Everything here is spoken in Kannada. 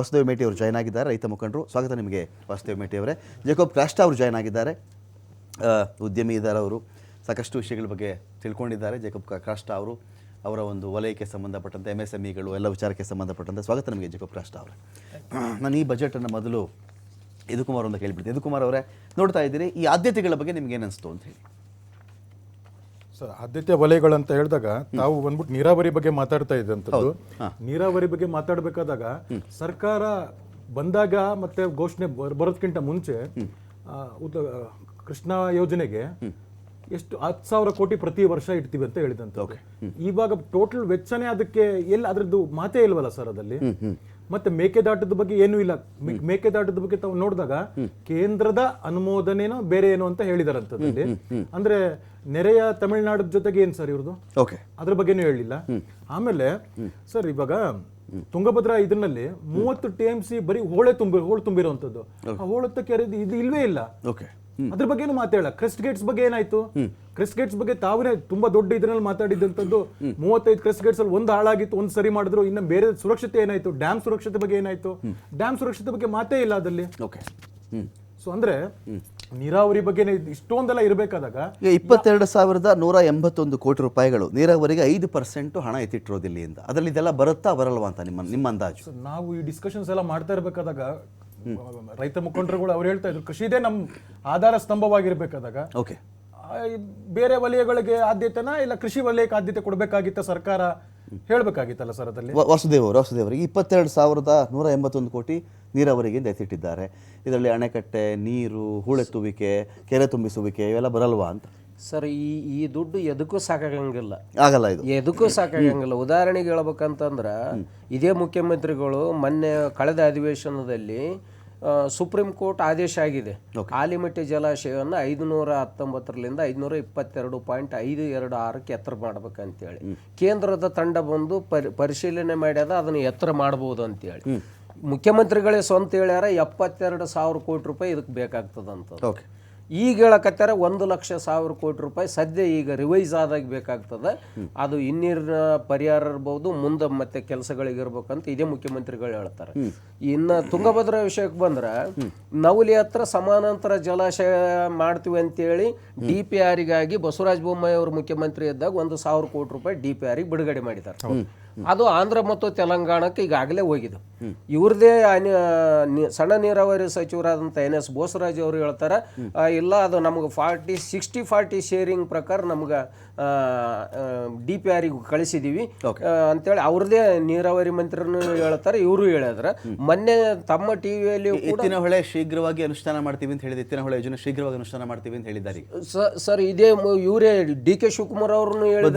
ವಾಸುದೇವ್ ಮೇಟಿ ಅವರು ಜಾಯ್ನ್ ಆಗಿದ್ದಾರೆ. ರೈತ ಮುಖಂಡರು ಸ್ವಾಗತ ನಿಮಗೆ ವಾಸುದೇವ್ ಮೇಟಿ ಅವರೇ. ಜೇಕೋಬ್ ಕ್ರಾಸ್ಟಾ ಅವರು ಜಾಯ್ನ್ ಆಗಿದ್ದಾರೆ. ಉದ್ಯಮಿ ಇದ್ದಾರೆ ಅವರು. ಸಾಕಷ್ಟು ವಿಷಯಗಳ ಬಗ್ಗೆ ತಿಳ್ಕೊಂಡಿದ್ದಾರೆ ಜೇಕೋಬ್ ಕ- ಕ್ರಾಸ್ಟಾ ಅವರು. ಅವರ ಒಂದು ವಲಯಕ್ಕೆ ಸಂಬಂಧಪಟ್ಟಂತೆ ಎಂ ಎಸ್ ಎಂ ಇಗಳು ಎಲ್ಲ ವಿಚಾರಕ್ಕೆ ಸಂಬಂಧಪಟ್ಟಂತೆ ಸ್ವಾಗತ ನಿಮಗೆ ಜೇಕೋಬ್ ಕ್ರಾಸ್ಟಾ ಅವರೇ. ನಾನು ಈ ಬಜೆಟನ್ನು ಮೊದಲು ಯದುಕುಮಾರ್ ಅಂತ ಕೇಳಿಬಿಡ್ತೀನಿ. ಯದುಕುಮಾರ್ ಅವರೇ ನೋಡ್ತಾ ಇದ್ದೀರಿ ಈ ಆದ್ಯತೆಗಳ ಬಗ್ಗೆ ನಿಮ್ಗೆ ಏನಿಸ್ತು ಅಂತ ಹೇಳಿ. ಸರ್ ಆದ್ಯತೆ ವಲಯಗಳಂತ ಹೇಳಿದಾಗ ತಾವು ಬಂದ್ಬಿಟ್ಟು ನೀರಾವರಿ ಬಗ್ಗೆ ಮಾತಾಡ್ತಾ ಇದ್ದಂಥದ್ದು ನೀರಾವರಿ ಬಗ್ಗೆ ಮಾತಾಡಬೇಕಾದಾಗ ಸರ್ಕಾರ ಬಂದಾಗ ಮತ್ತೆ ಘೋಷಣೆ ಬರೋದಕ್ಕಿಂತ ಬರೋದ್ಕಿಂತ ಮುಂಚೆ ಕೃಷ್ಣಾ ಯೋಜನೆಗೆ ಎಷ್ಟು ಹತ್ತು ಸಾವಿರ ಕೋಟಿ ಪ್ರತಿ ವರ್ಷ ಇಡ್ತೀವಿ ಅಂತ ಹೇಳಿದಂತ ಇವಾಗ ಟೋಟಲ್ ವೆಚ್ಚನೇ ಅದಕ್ಕೆ ಎಲ್ಲಿ ಅದ್ರದ್ದು ಮಾತೇ ಇಲ್ವಲ್ಲ ಸರ್ ಅದಲ್ಲಿ ಮತ್ತೆ ಮೇಕೆದಾಟದ ಬಗ್ಗೆ ಏನೂ ಇಲ್ಲ. ಮೇ- ಮೇಕೆದಾಟದ ಬಗ್ಗೆ ತಾವು ನೋಡಿದಾಗ ಕೇಂದ್ರದ ಅನುಮೋದನೆನೋ ಬೇರೆ ಏನೋ ಅಂತ ಹೇಳಿದಾರಂತದಲ್ಲಿ ಅಂದ್ರೆ ನೆರೆಯ ತಮಿಳುನಾಡು ಜೊತೆಗೆ ಏನ್ ಸರ್ ಇವ್ರದ್ದು ಓಕೆ. ಅದ್ರ ಬಗ್ಗೆನೂ ಹೇಳಿಲ್ಲ. ಆಮೇಲೆ ಸರ್ ಇವಾಗ ತುಂಗಭದ್ರಾ ಇದರಲ್ಲಿ ಮೂವತ್ತು ಟಿ ಎಂ ಸಿ ಬರೀ ಹೋಳೆ ತುಂಬಿ ಹೋಳು ತುಂಬಿರುವಂತದ್ದು ಆ ಹೋಳತ್ತ ಕೆರೆ ಇದು ಇಲ್ವೇ ಇಲ್ಲ. ಓಕೆ. ಅದ್ರ ಬಗ್ಗೆನೂ ಮಾತಾಡಲ್ಲ. ಕ್ರೆಸ್ಟ್ ಗೇಟ್ಸ್ ಬಗ್ಗೆ ಏನಾಯ್ತು? ಕ್ರೆಸ್ಟ್ ಗೇಟ್ಸ್ ಬಗ್ಗೆ ತಾವೇ ತುಂಬಾ ದೊಡ್ಡ ಇದ್ರಲ್ಲಿ ಮಾತಾಡಿದಂತದ್ದು ಮೂವತ್ತೈದು ಕ್ರೆಸ್ಟ್ ಗೇಟ್ಸ್ ಅಲ್ಲಿ ಒಂದು ಹಾಳಾಗಿತ್ತು ಒಂದು ಸರಿ ಮಾಡಿದ್ರು ಇನ್ನು ಬೇರೆ ಸುರಕ್ಷತೆ ಏನಾಯ್ತು? ಡ್ಯಾಮ್ ಸುರಕ್ಷತೆ ಬಗ್ಗೆ ಏನಾಯ್ತು? ಡ್ಯಾಮ್ ಸುರಕ್ಷತೆ ಬಗ್ಗೆ ಮಾತೇ ಇಲ್ಲ ಅದರಲ್ಲಿ. ಓಕೆ ಸೊ ಅಂದ್ರೆ ನೀರಾವರಿ ಬಗ್ಗೆ ಇಷ್ಟೊಂದೆಲ್ಲ ಇರಬೇಕಾದಾಗ ಇಪ್ಪತ್ತೆರಡು ಸಾವಿರದ ನೂರ ಎಂಬತ್ತೊಂದು ಕೋಟಿ ರೂಪಾಯಿಗಳು ನೀರಾವರಿಗೆ ಐದು ಪರ್ಸೆಂಟ್ ಹಣ ಎತ್ತಿಟ್ಟಿರೋದು ಇಲ್ಲಿಂದ ಅದರಲ್ಲಿ ಇದೆಲ್ಲ ಬರುತ್ತಾ ಬರಲ್ವಾ ಅಂತ ನಿಮ್ಮ ನಿಮ್ಮ ಅಂದಾಜು? ಸೊ ನಾವು ಈ ಡಿಸ್ಕಷನ್ಸ್ ಎಲ್ಲ ಮಾಡ್ತಾ ಇರಬೇಕಾದಾಗ ರೈತ ಮುಖಂಡರುಗಳು ಅವ್ರು ಹೇಳ್ತಾ ಇದ್ರು ಕೃಷಿದೇ ನಮ್ಮ ಆಧಾರ ಸ್ತಂಭವಾಗಿರ್ಬೇಕಾದಾಗ ಓಕೆ. ಆ, ಬೇರೆ ವಲಯಗಳಿಗೆ ಆದ್ಯತೆನಾ ಇಲ್ಲ ಕೃಷಿ ವಲಯಕ್ಕೆ ಆದ್ಯತೆ ಕೊಡಬೇಕಾಗಿತ್ತ ಸರ್ಕಾರ ಹೇಳಬೇಕಾಗಿತ್ತಲ್ಲ ಸರ್ ಅದರಲ್ಲಿ? ವಾಸುದೇವ್ ಅವರು ವಾಸುದೇವ್ ಅವರಿಗೆ ಇಪ್ಪತ್ತೆರಡು ಸಾವಿರದ ನೂರ ಎಂಬತ್ತೊಂದು ಕೋಟಿ ನೀರಾವರಿಗೆ ಎತ್ತಿಟ್ಟಿದ್ದಾರೆ. ಇದರಲ್ಲಿ ಅಣೆಕಟ್ಟೆ ನೀರು ಹೂಳೆತ್ತುವಿಕೆ ಕೆರೆ ತುಂಬಿಸುವಿಕೆ ಇವೆಲ್ಲ ಬರಲ್ವಾ ಅಂತ? ಸರ್ ಈ ಈ ದುಡ್ಡು ಎದಕ್ಕೂ ಸಾಕಾಗಂಗಿಲ್ಲ. ಆಗಲ್ಲ ಇದು. ಎದಕ್ಕೂ ಸಾಕಾಗಂಗಿಲ್ಲ. ಉದಾಹರಣೆಗೆ ಹೇಳ್ಬೇಕಂತಂದ್ರ ಇದೇ ಮುಖ್ಯಮಂತ್ರಿಗಳು ಮೊನ್ನೆ ಕಳೆದ ಅಧಿವೇಶನದಲ್ಲಿ ಸುಪ್ರೀಂ ಕೋರ್ಟ್ ಆದೇಶ ಆಗಿದೆ. ಆಲಿಮಟ್ಟಿ ಜಲಾಶಯವನ್ನು ಐದುನೂರ ಹತ್ತೊಂಬತ್ತರಲ್ಲಿಂದ ಐದುನೂರ ಇಪ್ಪತ್ತೆರಡು ಪಾಯಿಂಟ್ ಐದು ಎರಡು ಆರಕ್ಕೆ ಎತ್ತರ ಮಾಡ್ಬೇಕಂತೇಳಿ. ಕೇಂದ್ರದ ತಂಡ ಬಂದು ಪರಿ ಪರಿಶೀಲನೆ ಮಾಡ್ಯದ ಅದನ್ನು ಎತ್ತರ ಮಾಡ್ಬೋದು ಅಂತೇಳಿ. ಮುಖ್ಯಮಂತ್ರಿಗಳೇ ಸ್ವಂತ ಹೇಳ್ಯಾರ ಎಪ್ಪತ್ತೆರಡು ಸಾವಿರ ಕೋಟಿ ರೂಪಾಯಿ ಇದಕ್ಕೆ ಬೇಕಾಗ್ತದಂತ ಓಕೆ ಈಗ ಹೇಳಕತ್ತಾರೆ ಒಂದು ಲಕ್ಷ ಸಾವಿರ ಕೋಟಿ ರೂಪಾಯಿ ಸದ್ಯ ಈಗ ರಿವೈಸ್ ಆದಾಗ ಬೇಕಾಗ್ತದೆ. ಅದು ಇನ್ನೀರಿನ ಪರಿಹಾರ ಇರ್ಬೋದು, ಮುಂದೆ ಮತ್ತೆ ಕೆಲಸಗಳಿಗೆ ಇರ್ಬೇಕಂತ ಇದೇ ಮುಖ್ಯಮಂತ್ರಿಗಳು ಹೇಳ್ತಾರೆ. ಇನ್ನ ತುಂಗಭದ್ರಾ ವಿಷಯಕ್ಕೆ ಬಂದ್ರೆ, ನವಲಿ ಹತ್ರ ಸಮಾನಾಂತರ ಜಲಾಶಯ ಮಾಡ್ತೀವಿ ಅಂತೇಳಿ ಡಿ ಪಿ ಆರಿಗಾಗಿ ಬಸವರಾಜ ಬೊಮ್ಮಾಯಿ ಅವರು ಮುಖ್ಯಮಂತ್ರಿ ಇದ್ದಾಗ ಒಂದು ಸಾವಿರ ಕೋಟಿ ರೂಪಾಯಿ ಡಿ ಪಿ ಬಿಡುಗಡೆ ಮಾಡಿದ್ದಾರೆ. ಅದು ಆಂಧ್ರ ಮತ್ತು ತೆಲಂಗಾಣಕ್ಕೆ ಈಗಾಗಲೇ ಹೋಗಿದೆ. ಇವ್ರದೇ ಸಣ್ಣ ನೀರಾವರಿ ಸಚಿವರಾದಂಥ ಎನ್ ಎಸ್ ಬೋಸರಾಜ್ ಅವರು ಹೇಳ್ತಾರೆ ಇಲ್ಲ ಅದು ನಮಗೆ ಫಾರ್ಟಿ ಸಿಕ್ಸ್ಟಿ ಫಾರ್ಟಿ ಶೇರಿಂಗ್ ಪ್ರಕಾರ ನಮ್ಗೆ ಡಿ ಪಿ ಆರಿಗೆ ಕಳಿಸಿದೀವಿ. ಅಂತೇಳಿ ಅವ್ರದೇ ನೀರಾವರಿ ಮಂತ್ರಿನೂ ಹೇಳ್ತಾರೆ ಇವರು ಹೇಳಿದ್ರೆ. ಮೊನ್ನೆ ತಮ್ಮ ಟಿವಿಯಲ್ಲಿ ಎತ್ತಿನ ಹೊಳೆ ಶೀಘ್ರವಾಗಿ ಅನುಷ್ಠಾನ ಮಾಡ್ತೀವಿ ಅಂತ ಹೇಳಿದ ಎತ್ತಿನ ಹೊಳೆ ಯೋಜನೆ ಶೀಘ್ರವಾಗಿ ಅನುಷ್ಠಾನ ಮಾಡ್ತೀವಿ ಅಂತ ಹೇಳಿದ್ದಾರೆ. ಸರ್ ಇದೇ ಇವರೇ ಡಿ ಕೆ ಶಿವಕುಮಾರ್ ಅವ್ರನ್ನು ಹೇಳಿದ್ರೆ.